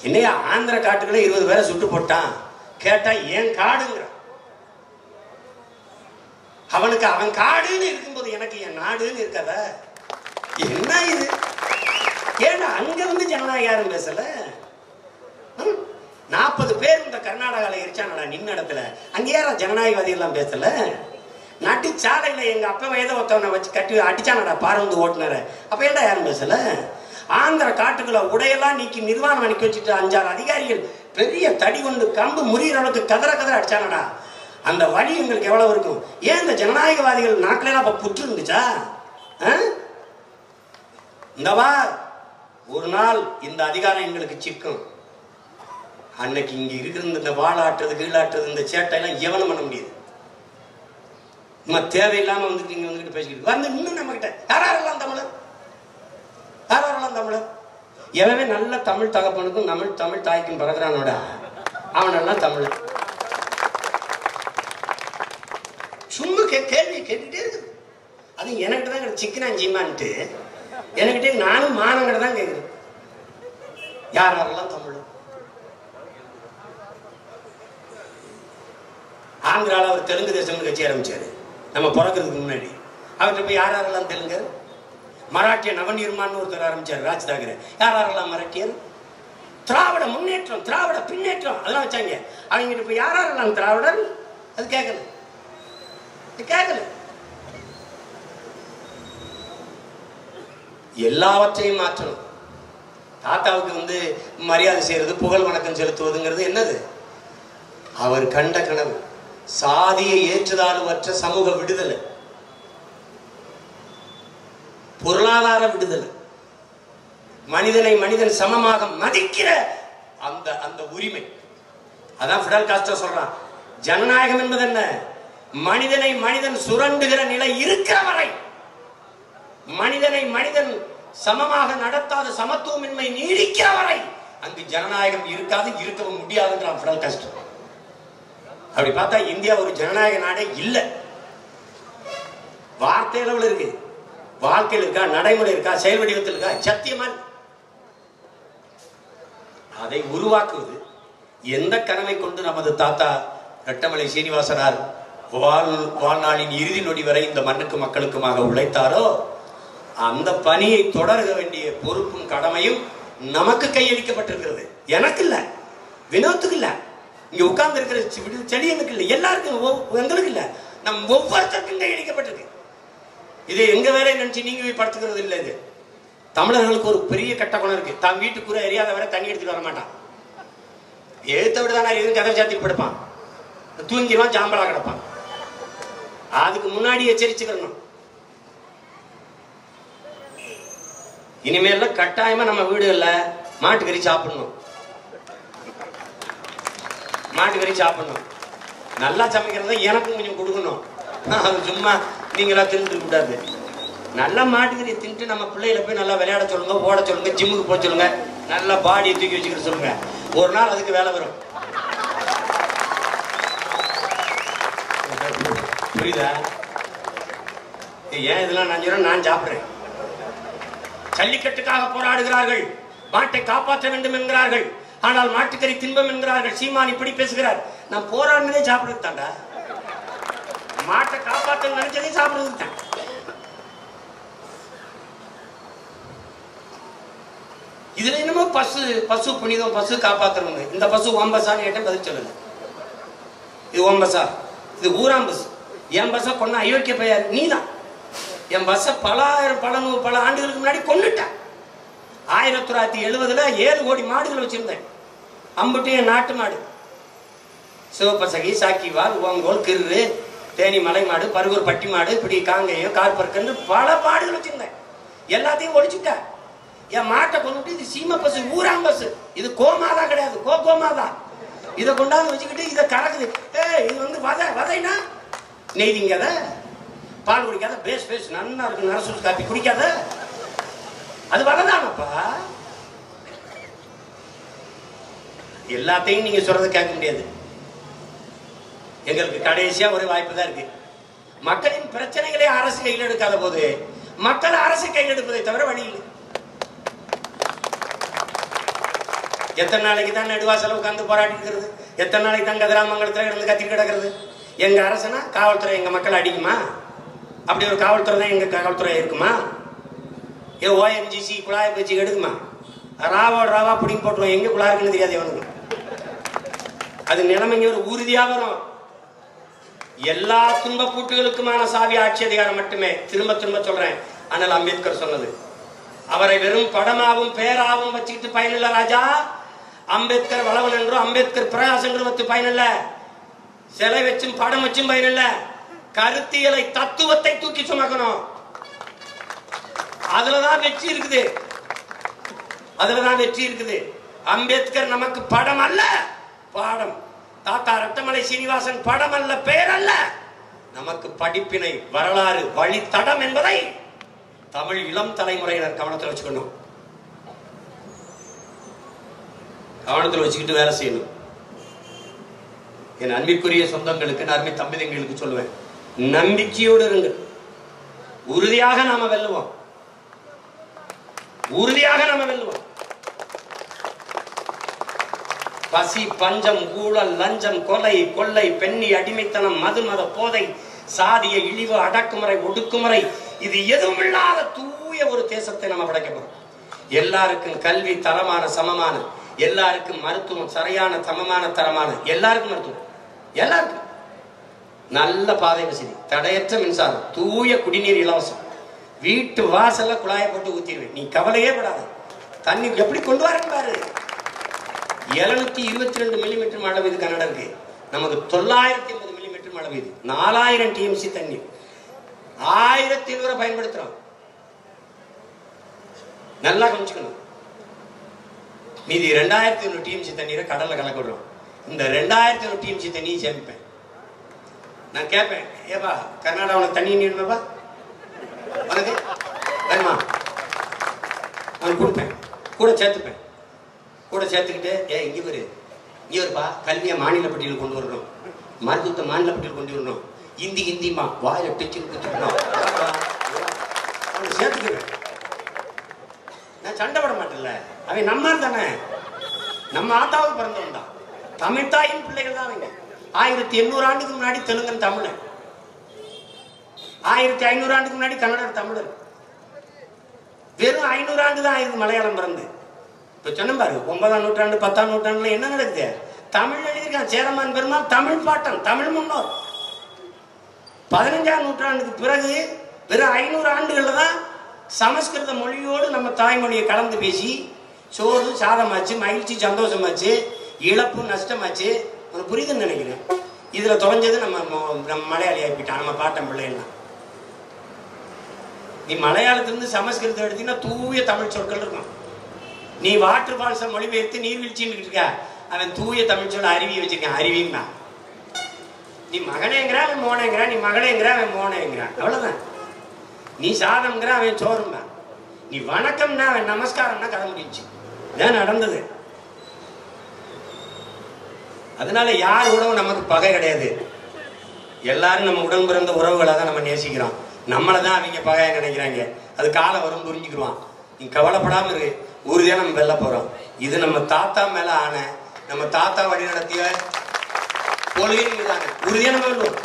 என்னையா ஆந்திர காட்டுக்குள்ள இருபது பேரை சுட்டு போட்டான்? கேட்டா ஏன் காடுங்கிறான் அவனுக்கு அவன் காடுன்னு இருக்கும்போது எனக்கு என் நாடுன்னு இருக்காத என்ன இது? ஏன்னா அங்க வந்து ஜனநாயகம் யாரும் பேசல? நாற்பது பேர் இந்த கர்நாடகாவில் இருச்சானடா நின்ன இடத்துல அங்கே யாரா ஜனநாயகவாதி எல்லாம் பேசல? நட்டு சாலையில எங்க அப்பா வயதை ஒருத்தவனை வச்சு கட்டி அடிச்சானடா பாரந்து ஓட்டுனர. அப்ப ஏன்டா யாரும் பேசல? ஆந்திர காட்டுக்குள்ள உடையெல்லாம் நீக்கி நிர்வாணம் அனுப்பி வச்சுட்டு அஞ்சாறு அதிகாரிகள் பெரிய தடி கொண்டு கம்பு முறிகிற அளவுக்கு கதற கதற அடிச்சானடா அந்த வழி எங்களுக்கு எவ்வளவு இருக்கும்? ஏன் இந்த ஜனநாயகவாதிகள் நாட்டில அப்ப புற்று இருந்துச்சா? ஆ? இந்த வா ஒரு நாள் இந்த அதிகாரம் எங்களுக்கு சிக்கும். அன்னைக்கு இங்க இருக்கிற இந்த வாழாட்டுறது கீழாட்டுறது இந்த சேட்டையெல்லாம் எவனும் பண்ண முடியாது. நம்ம தேவையில்லாம வந்துட்டு இங்க வந்துட்டு பேசிக்கிட்டு வந்து இன்னும் நம்ம கிட்ட யாரெல்லாம் தமிழர்? யாரெல்லாம் தமிழர். எவவே நல்ல தமிழ் தகப்பனுக்கும் தமிழ் தமிழ் தாய்க்கும் பிறகுறானோட. அவனெல்லாம் தமிழ். சும்மா கே கேள்வி கேட்டுட்டே இருக்குது. அது எனக்கு தான் சிக்கனா ஜீமான்ட்டு என்கிட்ட நானும் மானங்கிட்ட தான் கேட்குறேன் யார் யாரெல்லாம் தமிழ்? ஆந்திராவில் அவர் தெலுங்கு தேசம்னு கட்சி ஆரம்பிச்சாரு. நம்ம பிறக்கிறதுக்கு முன்னாடி. அவர்கிட்ட போய் யார் யாரெல்லாம் தெலுங்கு மராட்டிய நவநிர்மான்னு ஒருத்தர் ஆரம்பிச்சார் ராஜ் தாக்கரே யார் யாரெல்லாம் மராட்டியர்? திராவிட முன்னேற்றம் திராவிட பின்னேற்றம். அதெல்லாம் வச்சாங்க. அவங்க இப்ப யார் யாரெல்லாம் திராவிடர்? அது கேட்கல அது கேட்கல எல்லாவற்றையும் மாற்றணும். தாத்தாவுக்கு வந்து மரியாதை செய்யறது புகழ் வணக்கம் செலுத்துவதுங்கிறது என்னது? அவர் கண்ட கனவு. சாதியை ஏற்றுதாழ்வற்ற சமூக விடுதலை. பொருளாதார விடுதலை. மனிதனை மனிதன் சமமாக மதிக்கிற அந்த அந்த உரிமை. அதான் ஃபிடல் காஸ்டோ சொல்றான். ஜனநாயகம் என்பது என்ன? மனிதனை மனிதன் சுரண்டுகிற நிலை இருக்கிற வரை மனிதனை மனிதன் சமமாக நடத்தாத சமத்துவமின்மை நீடிக்கிற வரை அங்கு ஜனநாயகம் இருக்காது இருக்கவும் முடியாதுன்றான் ஃபிடல் காஸ்டோ அப்படி பார்த்தா இந்தியா ஒரு ஜனநாயக நாடே இல்லை. வார்த்தை அளவில் இருக்கு. வாழ்க்கையில் இருக்கா நடைமுறை இருக்கா செயல் வடிவத்தில் இருக்கா சத்தியமா அதை உருவாக்குவது எந்த கனவை கொண்டு நமது தாத்தா ரெட்டமலை சீனிவாசனார் வாழ் வாழ்நாளின் இறுதி நொடி வரை இந்த மண்ணுக்கு மக்களுக்குமாக உழைத்தாரோ அந்த பணியை தொடர வேண்டிய பொறுப்பும் கடமையும் நமக்கு கையளிக்கப்பட்டிருக்கிறது. எனக்கு இல்ல வினோத்துக்கு இல்ல இங்க உட்கார்ந்து இருக்கிற செடி செடியனுக்கு இல்ல எல்லாருக்கும் எங்களுக்கு இல்ல நம் ஒவ்வொருத்தருக்கும் கையளிக்கப்பட்டிருக்கு. இது எங்க வேலை நினைச்சு நீங்க போய் படுத்துக்கிறது இல்ல இது. தமிழர்களுக்கு ஒரு பெரிய கட்ட குணம் இருக்கு. தான் வீட்டுக்குள்ள எரியாத வரை தண்ணி எடுத்துட்டு வர மாட்டான். எழுத்த விட தானே எதுவும் கதை சாத்திட்டு படுப்பான்? தூங்கிடுவான் ஜாம்பலா கிடப்பான். அதுக்கு முன்னாடி எச்சரிச்சுக்கணும். இனிமேல கட்டாயமா நம்ம வீடுகள்ல மாட்டுக்கறி சாப்பிடணும். மாட்டுக்கறி சாப்பிடணும். நல்லா சமைக்கிறத எனக்கும் கொஞ்சம் கொடுக்கணும். அது சும்மா நீங்களா தின்னுட்டு கூடாது. நல்லா மாட்டுக்கறி தின்ட்டு நம்ம பிள்ளைகளை போய் நல்லா விளையாட சொல்லுங்க ஓட சொல்லுங்க ஜிம்முக்கு போக சொல்லுங்க. நல்லா பாடியை தூக்கி வச்சுக்கிற சொல்லுங்க. ஒரு நாள் அதுக்கு வேலை வரும். புரியுதா? ஏன் இதெல்லாம் நான் சொல்றேன்? நான் சாப்பிட்றேன். ஜல்லிக்கட்டுக்காக போராடுகிறார்கள். மாட்டை காப்பாற்ற வேண்டும் என்கிறார்கள். ஆனால் மாட்டுக்கறி தின்பம் என்கிறார்கள். சீமான் இப்படி பேசுகிறார். நான் போராடினதே சாப்பிடுறது தாண்டா. சாப்பாட்டை நினைச்சதையும் சாப்பிடுறது இதுல என்னமோ பசு பசு புனிதம் பசு காப்பாத்துறவங்க. இந்த பசு ஓம்பசான்னு கேட்ட பதில் சொல்லுங்க இது ஓம்பசா. இது ஊராம் பஸ் என் பஸ்ஸை கொன்ன அயோக்கிய பெயர் நீதான். என் பஸ்ஸை பல ஆயிரம் பல நூறு பல ஆண்டுகளுக்கு முன்னாடி கொன்னுட்டேன் ஆயிரத்தி தொள்ளாயிரத்தி எழுபதுல ஏழு கோடி மாடுகள் வச்சிருந்தேன். அம்புட்டு என் நாட்டு மாடு. சிவப்பசகி சாக்கிவால் ஓங்கோல் கிரு தேனி மலை மாடு பருகூர் பட்டி மாடு இப்படி காங்கேயம் கார்பர்க்கன்னு பல மாடுகள் வச்சிருந்தேன். எல்லாத்தையும் ஒழிச்சுட்டேன். என் மாட்டை கொண்டுட்டு இது சீம பசு ஊராம் பசு. இது கோமாதா கிடையாது கோ கோமாதா. இதை கொண்டாந்து வச்சுக்கிட்டு இதை கறக்குது. ஏய் இது வந்து வதை வதைனா நெய்திங்காத பால் குடிக்காத? பேஸ் பேஸ் நல்லா இருக்கு நரசூஸ் காப்பி குடிக்காத? அது வரதானப்பா எல்லாத்தையும் நீங்க சொல்றது கேட்க முடியாது. எங்களுக்கு கடைசியா ஒரு வாய்ப்பு தான் இருக்கு. மக்களின் பிரச்சனைகளை அரசு கையில் எடுக்காத போது மக்கள் அரசு கையில் எடுப்பதை தவிர வழி இல்லை. எத்தனை நாளைக்கு தான் நெடுவாசல உட்காந்து போராடிட்டு எத்தனை நாளைக்கு தான் கதிராமங்கலத்தில் இருந்து கத்தி கிடக்கிறது? எங்க அரசனா காவல்துறை எங்க மக்கள் அடிக்குமா? அப்படி ஒரு காவல்துறை தான் எங்க காவல்துறை இருக்குமா? ஏ ஓஎன்ஜிசி குழாய் பேச்சு எடுக்குமா? ராவோட ராவா பிடிங்கி போட்டுருவோம். எங்க குழா இருக்குன்னு தெரியாது எவனுக்கு அது நிலைமைங்க ஒரு உறுதியாக வரும். எல்லா துன்ப பூட்டுகளுக்குமான சாவி ஆட்சி அதிகாரம் மட்டுமே. திரும்ப திரும்ப சொல்றேன். ஆனால் அம்பேத்கர் சொன்னது. அவரை வெறும் படமாவும் பேராவும் வச்சுக்கிட்டு பயனில்ல ராஜா. அம்பேத்கர் வளவன் என்றும் அம்பேத்கர் பிரகாசங்கள் வச்சு பயனில்ல. சிலை வச்சும் படம் வச்சும் பயனில்ல. கருத்தியலை தத்துவத்தை தூக்கி சுமக்கணும். அதுலதான் வெற்றி இருக்குது. அதுலதான் வெற்றி இருக்குது. அம்பேத்கர் நமக்கு படம் அல்ல பாடம். தாத்தா ரத்தமலை சீனிவாசன் படம் அல்ல பெயர் அல்ல நமக்கு படிப்பினை வரலாறு வழித்தடம் என்பதை தமிழ் இளம் தலைமுறையினர் கவனத்தில் வச்சுக்கணும். கவனத்தில் வச்சுக்கிட்டு வேலை செய்யணும். என் அன்பிற்குரிய சொந்தங்களுக்கு நான் அருமை தம்பிதங்களுக்கு சொல்லுவேன் நம்பிக்கையோடு இருங்கள். உறுதியாக நாம வெல்லுவோம். உறுதியாக நாம வெல்லுவோம். பசி பஞ்சம் ஊழல் லஞ்சம் கொலை கொள்ளை பெண்ணி அடிமைத்தனம் மது மத போதை சாதிய இழிவு அடக்குமுறை ஒடுக்குமுறை இது எதுவும் இல்லாத தூய ஒரு தேசத்தை நம்ம படைக்க போறோம். எல்லாருக்கும் கல்வி தரமான சமமான எல்லாருக்கும் மருத்துவம் சரியான சமமான தரமான எல்லாருக்கும் மருத்துவம். எல்லாருக்கும். நல்ல பாதை வசதி தடையற்ற மின்சாரம் தூய குடிநீர் இலவசம். வீட்டு வாசல்ல குழாயை போட்டு ஊத்திடுவேன் நீ கவலையே படாத. தண்ணி எப்படி கொண்டு வரேன் பாரு. எழுநூத்தி இருபத்தி ரெண்டு மில்லிமீட்டர் மழை பெய்யுது கன்னடருக்கு நமக்கு தொள்ளாயிரத்தி ஐம்பது மில்லிமீட்டர் மழை பெய்யுது நாலாயிரம் டிஎம்சி தண்ணி. ஆயிரத்தி இருநூறு பயன்படுத்துறோம். நல்லா கவனிச்சுக்கணும். மீதி ரெண்டாயிரத்தி ஐநூறு டிஎம்சி தண்ணீரை கடலில் கலக்க விடுறோம். இந்த ரெண்டாயிரத்தி ஐநூறு டிஎம்சி தண்ணியை சேமிப்பேன். நான் கேட்பேன் ஏப்பா கர்நாடகாவில் தண்ணி நீடுமேப்பா உனக்கு? வேணுமா? அவனுக்கு கொடுப்பேன். கூட சேர்த்துப்பேன். கூட சேர்த்துக்கிட்டு ஏ இங்கே வரு இங்கே வருப்பா கல்வியை மாநில பட்டியல் கொண்டு வரணும். மருத்துவத்தை மாநில பட்டியல் கொண்டு வரணும். இந்தி ஹிந்திமா வாயில டச்சு குத்துக்கணும் அவனை சேர்த்துக்குவேன் நான் சண்டை பட மாட்டேன்ல. அவன் நம்ம தானே. நம்ம ஆத்தாவுக்கு பிறந்தவன் தான். தமிழ் தாயின் பிள்ளைகள் தான் அவங்க. ஆயிரத்தி எண்ணூறு ஆண்டுக்கு முன்னாடி தெலுங்கன் தமிழன் ஆயிரத்தி ஐநூறு ஆண்டுக்கு முன்னாடி கன்னடர் தமிழர். வெறும் ஐநூறு ஆண்டு தான் ஆயிருக்கு மலையாளம் பிறந்து. இப்போ சொன்ன பாரு ஒன்பதாம் நூற்றாண்டு பத்தாம் நூற்றாண்டுல என்ன நடக்குது? தமிழ் எழுதியிருக்கான் சேரமான் பெருமாள் தமிழ் பாட்டம் தமிழ் முன்னோர். பதினஞ்சாம் நூற்றாண்டுக்கு பிறகு வெறும் ஐநூறு ஆண்டுகளில் தான் சமஸ்கிருத மொழியோடு நம்ம தாய்மொழியை கலந்து பேசி சோறு சாதமாச்சு மகிழ்ச்சி சந்தோஷமாச்சு இழப்பு நஷ்டமாச்சு. ஒரு புரியுதுன்னு நினைக்கிறேன். இதுல தொலைஞ்சது நம்ம மொ- நம்ம மலையாளி ஆகிட்டான் நம்ம பாட்டம் பிள்ளைலாம் நீ மலையாளத்திலிருந்து சமஸ்கிருதம் எடுத்தீங்கன்னா தூய தமிழ் சொற்கள் இருக்கும். நீ வாட்டர் ஃபால்ஸை மொழிபெயர்த்து நீர்வீழ்ச்சின்னு இருக்க. அவன் தூய தமிழ் சொல்ல அருவி வச்சிருக்கான் அருவின்னா. நீ மகனேங்கிற அவன் மோனேங்கிற நீ மகளேங்கிற அவன் மோனேங்கிறான் அவ்வளவுதான். நீ சாதம்ங்கிற அவன் சோறும்பா நீ வணக்கம்னா அவன் நமஸ்காரம்னா கதை முடிஞ்சு இதான் நடந்தது. அதனால யார் உணவு நமக்கு பகை கிடையாது. எல்லாரும் நம்ம உடன் பிறந்த உறவுகளை தான் நம்ம நேசிக்கிறோம். நம்மளை தான் அவங்க பகையாக நினைக்கிறாங்க. அது காலம் வரும் புரிஞ்சுக்கிடுவான் நீ கவலைப்படாமல் இரு. உறுதியாக நம்ம வெல்ல போகிறோம் இது நம்ம தாத்தா மேலே ஆன நம்ம தாத்தா வழி நடத்திய கொள்கையின் மீதான. உறுதியாக நம்ம வெல்லுவோம்